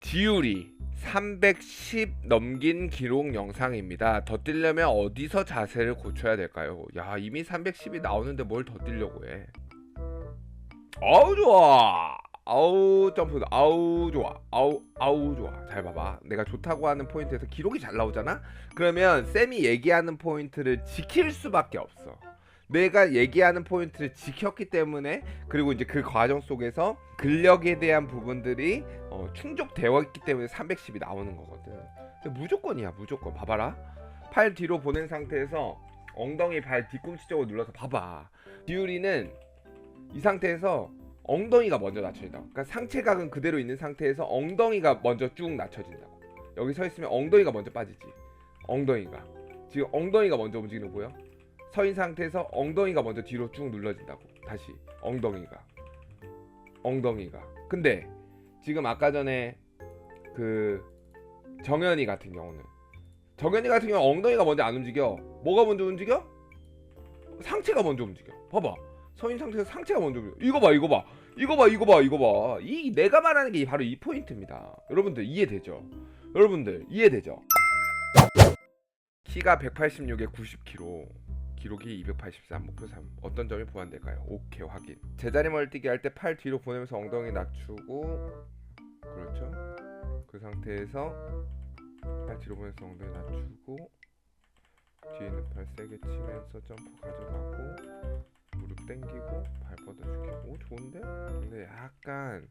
지율이 310 넘긴 기록 영상입니다. 더 뛰려면 어디서 자세를 고쳐야 될까요? 야 이미 310이 나오는데 뭘 더 뛰려고 해? 아우 좋아. 아우 점프 아우 좋아. 아우 아우 좋아. 잘 봐봐. 내가 좋다고 하는 포인트에서 기록이 잘 나오잖아. 그러면 쌤이 얘기하는 포인트를 지킬 수밖에 없어. 내가 얘기하는 포인트를 지켰기 때문에 그리고 이제 그 과정 속에서 근력에 대한 부분들이 어, 충족되어 있기 때문에 310이 나오는 거거든. 무조건이야, 무조건. 봐봐라. 팔 뒤로 보낸 상태에서 엉덩이 발 뒤꿈치 쪽으로 눌러서 봐봐. 디유리는 이 상태에서 엉덩이가 먼저 낮춰진다. 그러니까 상체각은 그대로 있는 상태에서 엉덩이가 먼저 쭉 낮춰진다고. 여기 서 있으면 엉덩이가 먼저 빠지지. 엉덩이가. 지금 엉덩이가 먼저 움직이는 거 보여? 서인 상태에서 엉덩이가 먼저 뒤로 쭉 눌러진다고. 다시 엉덩이가. 엉덩이가. 근데 지금 아까 전에 그 정현이 같은 경우는 정현이 같은 경우 는 엉덩이가 먼저 안 움직여. 뭐가 먼저 움직여? 상체가 먼저 움직여. 봐봐. 서인 상태에서 상체가 먼저 움직여. 이거 봐, 이거 봐. 이거 봐, 이거 봐, 이거 봐. 이 내가 말하는 게 바로 이 포인트입니다. 여러분들 이해되죠? 여러분들 이해되죠? 키가 186에 90kg. 기록이 283, 목표 3. 어떤 점이 보완될까요? 오케이, 확인. 제자리 멀뛰기 할 때 팔 뒤로 보내면서 엉덩이 낮추고 그렇죠? 그 상태에서 팔 뒤로 보내면서 엉덩이 낮추고 뒤에 있는 팔 세게 치면서 점프 가져가고 무릎 당기고 발 뻗어주기. 오, 좋은데? 근데 약간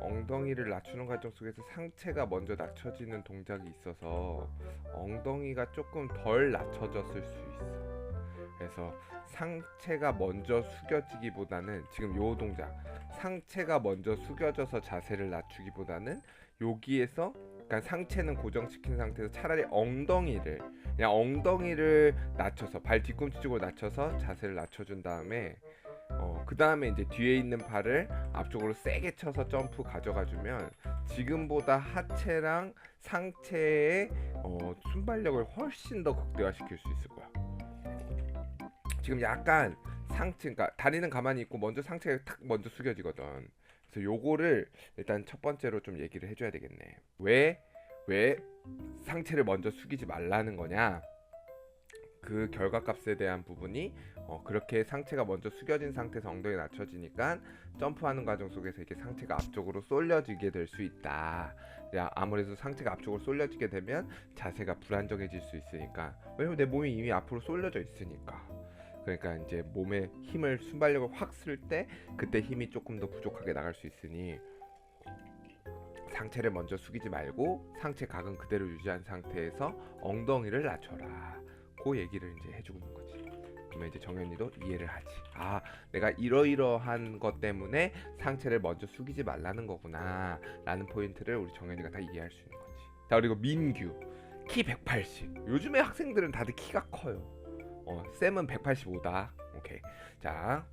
엉덩이를 낮추는 과정 속에서 상체가 먼저 낮춰지는 동작이 있어서 엉덩이가 조금 덜 낮춰졌을 수 있어. 그래서 상체가 먼저 숙여지기보다는 지금 요 동작 상체가 먼저 숙여져서 자세를 낮추기보다는 여기에서 그러니까 상체는 고정시킨 상태에서 차라리 엉덩이를 그냥 엉덩이를 낮춰서 발 뒤꿈치 쪽으로 낮춰서 자세를 낮춰준 다음에 어, 그 다음에 이제 뒤에 있는 발을 앞쪽으로 세게 쳐서 점프 가져가주면 지금보다 하체랑 상체의 어, 순발력을 훨씬 더 극대화시킬 수 있을 거야. 지금 약간 상체, 그러니까 다리는 가만히 있고 먼저 상체가 탁 먼저 숙여지거든. 그래서 요거를 일단 첫 번째로 좀 얘기를 해줘야 되겠네. 왜, 왜 상체를 먼저 숙이지 말라는 거냐? 그 결과값에 대한 부분이 어, 그렇게 상체가 먼저 숙여진 상태에서 엉덩이 낮춰지니까 점프하는 과정 속에서 이렇게 상체가 앞쪽으로 쏠려지게 될 수 있다. 야, 아무래도 상체가 앞쪽으로 쏠려지게 되면 자세가 불안정해질 수 있으니까 왜냐면 내 몸이 이미 앞으로 쏠려져 있으니까 그러니까 이제 몸에 힘을 순발력을 확 쓸 때 그때 힘이 조금 더 부족하게 나갈 수 있으니 상체를 먼저 숙이지 말고 상체 각은 그대로 유지한 상태에서 엉덩이를 낮춰라. 그 얘기를 이제 해주고 있는 거지. 그러면 이제 정현이도 이해를 하지. 아, 내가 이러이러한 것 때문에 상체를 먼저 숙이지 말라는 거구나. 라는 포인트를 우리 정현이가 다 이해할 수 있는 거지. 자, 그리고 민규. 키 180. 요즘에 학생들은 다들 키가 커요. 어, 쌤은 185다. 오케이. 자,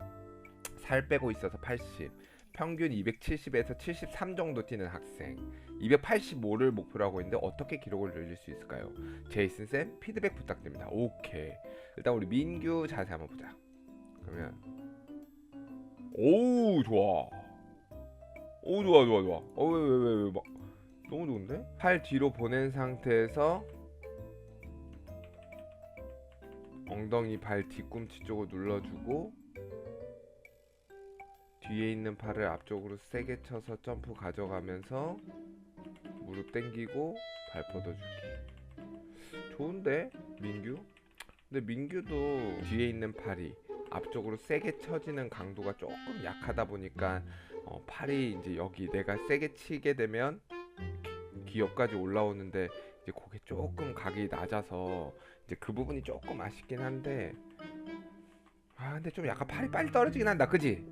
살 빼고 있어서 80. 평균 270에서 73 정도 뛰는 학생. 285를 목표로 하고 있는데 어떻게 기록을 늘릴 수 있을까요? 제이슨 쌤 피드백 부탁드립니다. 오케이. 일단 우리 민규 자세 한번 보자. 그러면 오 좋아. 오 좋아 좋아 좋아. 어왜 왜왜왜막 너무 좋은데? 팔 뒤로 보낸 상태에서 엉덩이 발 뒤꿈치 쪽을 눌러주고 뒤에 있는 팔을 앞쪽으로 세게 쳐서 점프 가져가면서 무릎 당기고 발 뻗어주기 좋은데 민규? 근데 민규도 뒤에 있는 팔이 앞쪽으로 세게 쳐지는 강도가 조금 약하다 보니까 어, 팔이 이제 여기 내가 세게 치게 되면 귀 옆까지 올라오는데 이제 그게 조금 각이 낮아서 이제 그 부분이 조금 아쉽긴 한데. 아 근데 좀 약간 팔이 빨리 떨어지긴 한다. 그지?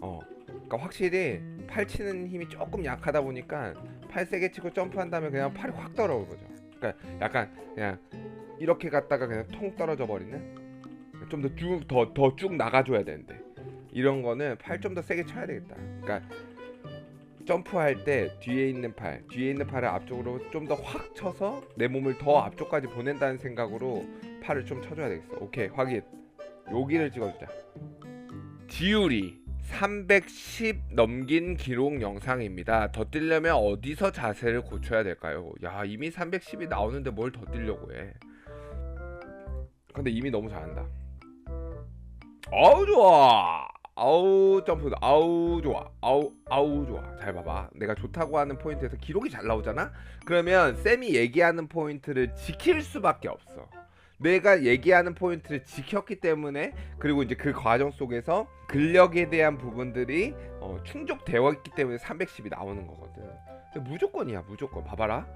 어. 그러니까 확실히 팔 치는 힘이 조금 약하다 보니까 팔 세게 치고 점프한 다음에 그냥 팔이 확 떨어오는 거죠. 그러니까 약간 그냥 이렇게 갔다가 그냥 통 떨어져 버리는? 좀 더 쭉 더 더 쭉 나가줘야 되는데. 이런 거는 팔 좀 더 세게 쳐야 되겠다. 그러니까 점프할 때 뒤에 있는 팔, 뒤에 있는 팔을 앞쪽으로 좀 더 확 쳐서 내 몸을 더 앞쪽까지 보낸다는 생각으로 팔을 좀 쳐줘야 되겠어. 오케이, 확인. 여기를 찍어주자. 지율이 310 넘긴 기록 영상입니다. 더 뛰려면 어디서 자세를 고쳐야 될까요? 야 이미 310이 나오는데 뭘 더 뛰려고 해? 근데 이미 너무 잘한다. 아우 좋아. 아우 점프 아우 좋아. 아우 아우 좋아. 잘 봐봐. 내가 좋다고 하는 포인트에서 기록이 잘 나오잖아. 그러면 쌤이 얘기하는 포인트를 지킬 수밖에 없어. 내가 얘기하는 포인트를 지켰기 때문에 그리고 이제 그 과정 속에서 근력에 대한 부분들이 어, 충족되어 있기 때문에 310이 나오는 거거든. 무조건이야, 무조건. 봐봐라.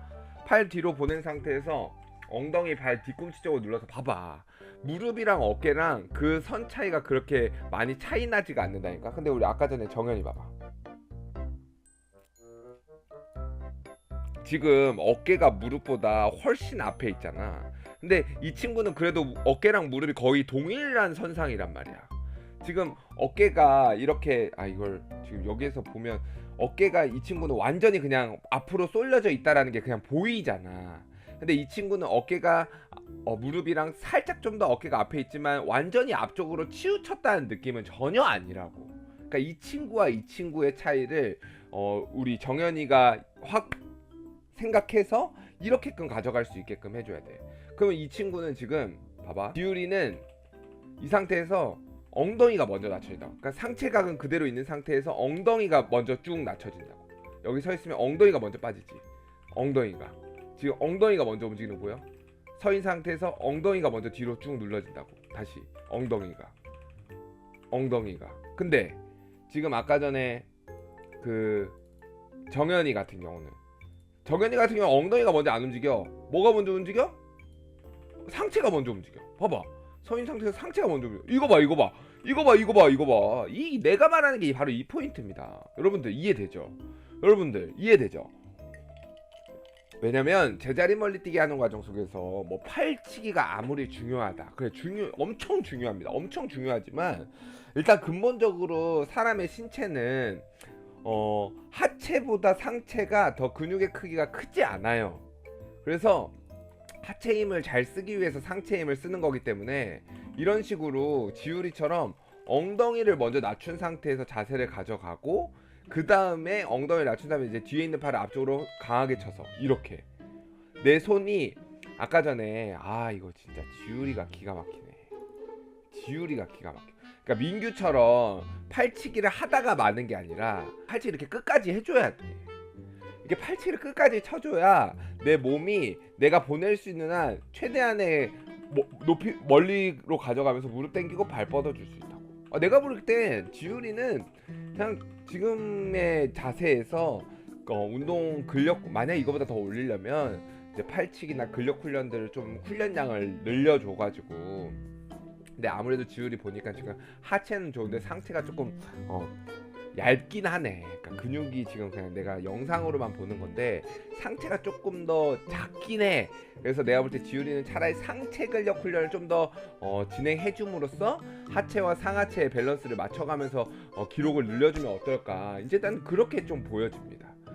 팔 뒤로 보낸 상태에서 엉덩이 발 뒤꿈치 쪽으로 눌러서 봐봐. 무릎이랑 어깨랑 그 선 차이가 그렇게 많이 차이 나지가 않는다니까. 근데 우리 아까 전에 정현이 봐봐. 지금 어깨가 무릎보다 훨씬 앞에 있잖아. 근데 이 친구는 그래도 어깨랑 무릎이 거의 동일한 선상이란 말이야. 지금 어깨가 이렇게 아 이걸 지금 여기에서 보면 어깨가 이 친구는 완전히 그냥 앞으로 쏠려져 있다라는 게 그냥 보이잖아. 근데 이 친구는 어깨가 어, 무릎이랑 살짝 좀 더 어깨가 앞에 있지만 완전히 앞쪽으로 치우쳤다는 느낌은 전혀 아니라고. 그러니까 이 친구와 이 친구의 차이를 어, 우리 정현이가 확 생각해서 이렇게끔 가져갈 수 있게끔 해줘야 돼. 그러면 이 친구는 지금 봐봐 디우리는 이 상태에서 엉덩이가 먼저 낮춰진다. 그러니까 상체각은 그대로 있는 상태에서 엉덩이가 먼저 쭉 낮춰진다고. 여기 서 있으면 엉덩이가 먼저 빠지지. 엉덩이가 지금 엉덩이가 먼저 움직이는 거 보여? 서인 상태에서 엉덩이가 먼저 뒤로 쭉 눌러진다고. 다시 엉덩이가 엉덩이가. 근데 지금 아까 전에 그 정현이 같은 경우는 정현이 같은 경우 는 엉덩이가 먼저 안 움직여. 뭐가 먼저 움직여? 상체가 먼저 움직여. 봐봐. 서인 상태에서 상체가 먼저 움직여. 이거 봐, 이거 봐. 이거 봐, 이거 봐, 이거 봐. 이 내가 말하는 게 바로 이 포인트입니다. 여러분들 이해되죠? 여러분들 이해되죠? 왜냐면 제자리 멀리 뛰기 하는 과정 속에서 뭐 팔치기가 아무리 중요하다. 그래 중요 엄청 중요합니다. 엄청 중요하지만 일단 근본적으로 사람의 신체는 어 하체보다 상체가 더 근육의 크기가 크지 않아요. 그래서 하체 힘을 잘 쓰기 위해서 상체 힘을 쓰는 거기 때문에 이런 식으로 지우리처럼 엉덩이를 먼저 낮춘 상태에서 자세를 가져가고 그 다음에 엉덩이를 낮춘 다음에 이제 뒤에 있는 팔을 앞쪽으로 강하게 쳐서 이렇게. 내 손이 아까 전에 아 이거 진짜 지우리가 기가 막히네. 지우리가 기가 막혀. 그러니까 민규처럼 팔치기를 하다가 마는 게 아니라 팔치기 이렇게 끝까지 해줘야 돼. 이게 팔치기를 끝까지 쳐줘야 내 몸이 내가 보낼 수 있는 한 최대한의 뭐- 높이 멀리로 가져가면서 무릎 당기고 발 뻗어줄 수 있다고. 아, 내가 볼때 지율이는 그냥 지금의 자세에서 어, 운동 근력 만약 이거보다 더 올리려면 이제 팔치기나 근력 훈련들을 좀 훈련량을 늘려줘 가지고. 근데 아무래도 지율이 보니까 지금 하체는 좋은데 상체가 조금 어, 얇긴 하네. 그러니까 근육이 지금 그냥 내가 영상으로만 보는 건데 상체가 조금 더 작긴 해. 그래서 내가 볼 때 지율이는 차라리 상체 근력 훈련을 좀더 어, 진행해 줌으로써 하체와 상하체의 밸런스를 맞춰가면서 어, 기록을 늘려주면 어떨까. 이제 난 그렇게 좀 보여집니다.